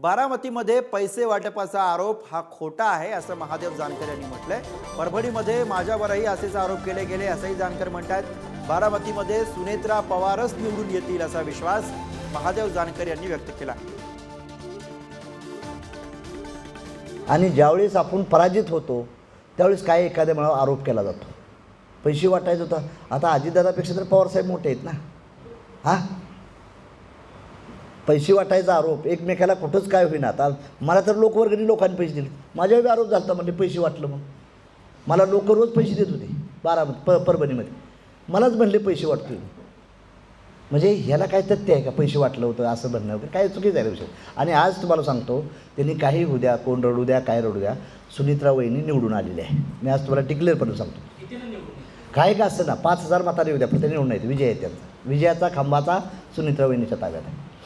बारामतीमध्ये पैसे वाटपाचा आरोप हा खोटा आहे असं महादेव जानकर यांनी म्हटलंय. परभणीमध्ये माझ्यावरही असेच आरोप केले गेले असंही जानकर म्हणतात बारामतीमध्ये सुनेत्रा पवारच निवडून येतील असा विश्वास महादेव जानकर यांनी व्यक्त केला. आणि ज्यावेळेस आपण पराजित होतो त्यावेळेस काय एखाद्या मला आरोप केला जातो? पैसे वाटायचं होतं. आता अजितदादापेक्षा तर पवारसाहेब मोठे आहेत ना? हां? पैसे वाटायचा आरोप एकमेकाला कुठंच काय होईना. आता मला तर लोकवर्गणी लोकांनी पैसे दिले. माझ्यावर आरोप झाला म्हणजे पैसे वाटलं मग मला लोक रोज पैसे देत होते बारामती प परभणीमध्ये. मलाच म्हणले पैसे वाटतोय. म्हणजे ह्याला काय तथ्य आहे का पैसे वाटलं होतं असं म्हणणं वगैरे काय चुकीचं आहे विषय? आणि आज तुम्हाला सांगतो त्यांनी काही होऊ द्या कोण रडू द्या काय रडू द्या सुनित्रा वहिनी निवडून आलेली आहे. मी आज तुम्हाला टिक्लेअरपणे सांगतो. काय का असतं ना पाच हजार मताने येऊ द्या पण ते निवडून येते विजय आहे त्यांचा. विजयाचा खंबाचा सुनित्रा वहिनीच्या ताब्यात आहे.